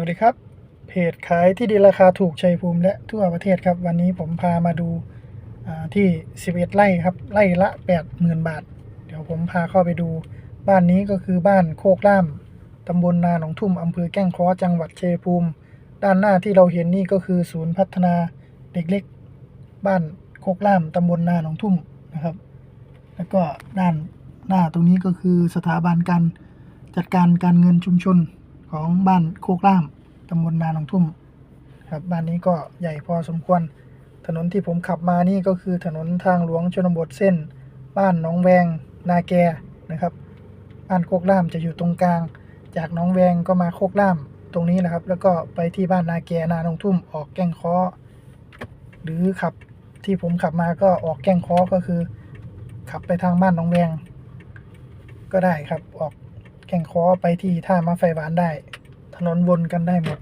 วัสดีครับ เพจขายที่ดินราคาถูกชัยภูมิและทั่วประเทศครับ วันนี้ผมพามาดูาที่ 11 ไร่ครับ ไร่ละ 80,000 บาท เดี๋ยวผมพาเข้าไปดู บ้านนี้ก็คือบ้านโคกล่ามตำบลนาหนองทุ่มอำเภอแก้งเคอจังหวัดชัยภูมิ ด้านหน้าที่เราเห็นนี่ก็คือศูนย์พัฒนาเด็กเล็ก บ้านโคกล่ามตำบลนาหนองทุ่มนะครับ แล้วก็ด้านหน้าตรงนี้ก็คือสถาบันการจัดการการเงินชุมชน ของบ้านโคกล่ามตำบลนาหนองทุ่มครับบ้านนี้ก็ใหญ่พอสมควร ถนนที่ผมขับมานี่ก็คือถนนทางหลวงชนบทเส้น บ้านหนองแวง นาแกนะครับ บ้านโคกล่ามจะอยู่ตรงกลาง จากหนองแวงก็มาโคกล่ามตรงนี้แหละครับ แล้วก็ไปที่บ้านนาแกนาหนองทุ่มออกแก้งคอหรือขับที่ผมขับมาก็ออกแก้งคอก็คือ ขับไปทางบ้านหนองแวงก็ได้ครับออก แก่งคอไปที่ท่ามาไฟหวานได้ ถนนวนกันได้หมด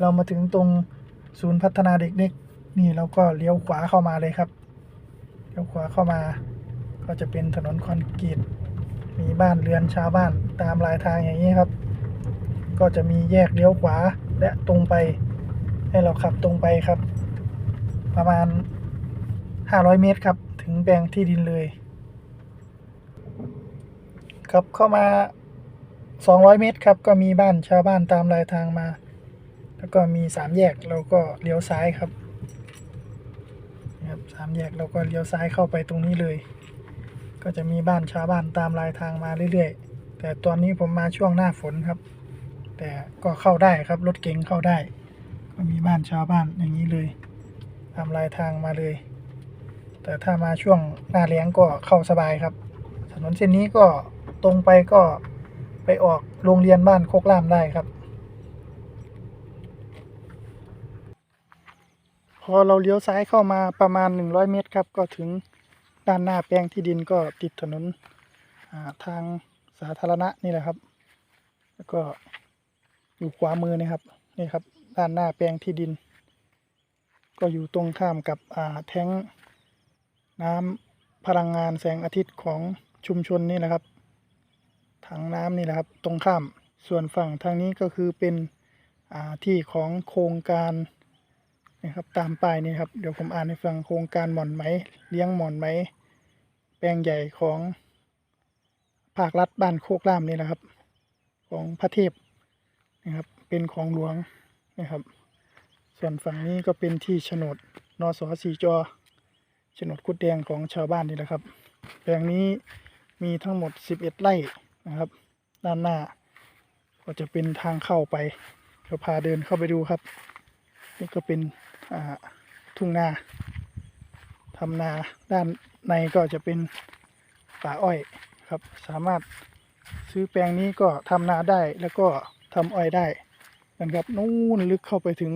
เรามาถึงตรงศูนย์พัฒนาเด็กเล็กนี่เราก็เลี้ยวขวาเข้ามาเลยครับ เลี้ยวขวาเข้ามา ก็จะเป็นถนนคอนกรีต มีบ้านเรือนชาวบ้านตามรายทางอย่างนี้ครับ ก็จะมีแยกเลี้ยวขวาและตรงไป ให้เราขับตรงไปครับ ประมาณ 500 เมตรครับ ถึงแปลงที่ดินเลย ครับเข้ามา 200 เมตรครับ ก็มีบ้านชาวบ้านตามรายทางมา แล้วก็มีสามแยกเราก็เลี้ยวซ้ายครับนะครับสามแยกเราก็เลี้ยวซ้ายเข้าไปตรงนี้เลย ก็จะมีบ้านชาวบ้านตามรายทางมาเรื่อยๆ แต่ตอนนี้ผมมาช่วงหน้าฝนครับ แต่ก็เข้าได้ครับรถเก๋งเข้าได้ ก็มีบ้านชาวบ้านอย่างนี้เลยตามรายทางมาเลย แต่ถ้ามาช่วงหน้าแล้งก็เข้าสบายครับ ถนนเส้นนี้ก็ตรงไปก็ ไปออกโรงเรียนบ้านโคกล่ามได้ครับ พอเราเลี้ยวซ้ายเข้ามาประมาณ 100 เมตรครับ ก็ถึงด้านหน้าแปลงที่ดินก็ติดถนนาทางสาธารณะนี่แหละครับ แล้วก็อยู่ขวามือนี่ครับนี่ครับ ด้านหน้าแปลงที่ดิน ก็อยู่ตรงข้ามกับแท้งน้ำพลังงานแสงอาทิตย์ของชุมชนนี่แหละครับ ถังน้ำนี่แหละครับตรงข้ามส่วนฝั่งทางนี้ก็คือเป็นที่ของโครงการนะครับตามป้ายนี่ครับเดี๋ยวผมอ่านให้ฟังโครงการหม่อนไหมเลี้ยงหม่อนไหมแปลงใหญ่ของภาครัฐบ้านโคกล่ามนี่แหละครับ ของพระเทพนะครับเป็นของหลวงนะครับ ส่วนฝั่งนี้ก็เป็นที่โฉนดนสสีจอโฉนดกุดแดงของชาวบ้านนี่แหละครับ แปลงนี้มีทั้งหมด 11 ไร่ นะครับ ด้านหน้า ก็จะเป็นทางเข้าไปเดี๋ยวพาเดินเข้าไปดูครับ นี่ก็เป็นทุ่งนาทำนาด้านในก็จะเป็นป่าอ้อยครับ สามารถซื้อแปลงนี้ก็ทำนาได้แล้วก็ทำอ้อยได้นะครับนู่นลึกเข้าไปถึง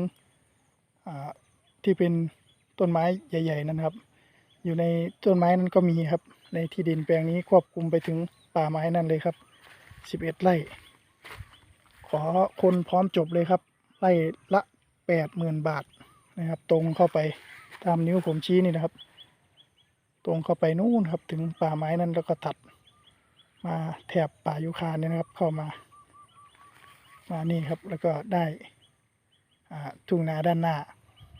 ที่เป็นต้นไม้ใหญ่ ๆนะครับ อยู่ในต้นไม้นั้นก็มีครับ ในที่ดินแปลงนี้ควบคุมไปถึงป่าไม้นั่นเลยครับ11ไร่ ขอคนพร้อมจบเลยครับ ไร่ละ80,000บาทนะครับ ตรงเข้าไปตามนิ้วผมชี้นี่นะครับ ตรงเข้าไปนู่นครับ ถึงป่าไม้นั้นแล้วก็ตัด มาแถบป่ายุคาเนี่ยนะครับ เข้ามา มานี่ครับแล้วก็ได้ทุ่งนาด้านหน้า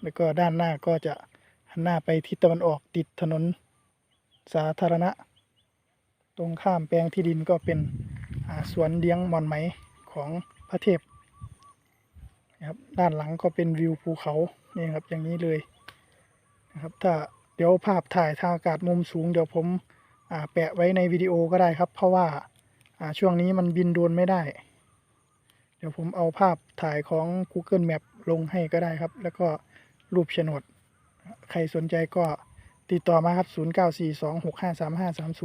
แล้วก็ด้านหน้าก็จะหันหน้าไปทิศตะวันออกติดถนน สาธารณะ ตรงข้ามแปลงที่ดินก็เป็นสวนเลี้ยงหมอนไหมของพระเทพนะครับด้านหลังก็เป็นวิวภูเขานี่ครับอย่างนี้เลยนะครับถ้าเดี๋ยวภาพถ่ายทางอากาศมุมสูงเดี๋ยวผมแปะไว้ในวิดีโอก็ได้ครับ เพราะว่าช่วงนี้มันบินโดนไม่ได้ เดี๋ยวผมเอาภาพถ่ายของ Google Map ลงให้ก็ได้ครับ แล้วก็รูปโฉนด ใครสนใจก็ ติดต่อมาครับ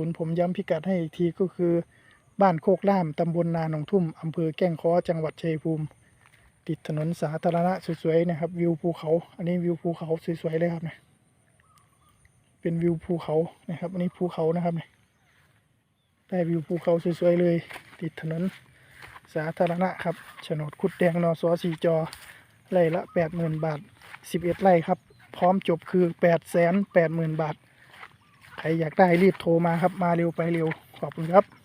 0942653530 ผมย้ำพิกัดให้อีกทีก็คือ บ้านโคกล่ามตำบลนาหนองทุ่มอำเภอแก้งเคอจังหวัดชัยภูมิ ติดถนนสาธารณะสวยๆนะครับ วิวภูเขา อันนี้วิวภูเขาสวยๆเลยครับเนี่ยเป็นวิวภูเขานะครับ อันนี้ภูเขานะครับเนี่ยได้วิวภูเขาสวยๆเลย ติดถนนสาธารณะครับโฉนดคุดแดงนสสีจอไร่ละแปดหมื่นบาทสิบเอ็ดไร่ครับ พร้อมจบคือแปดแสนแปดหมื่นบาท ใครอยากได้รีบโทรมาครับมาเร็วไปเร็วขอบคุณครับ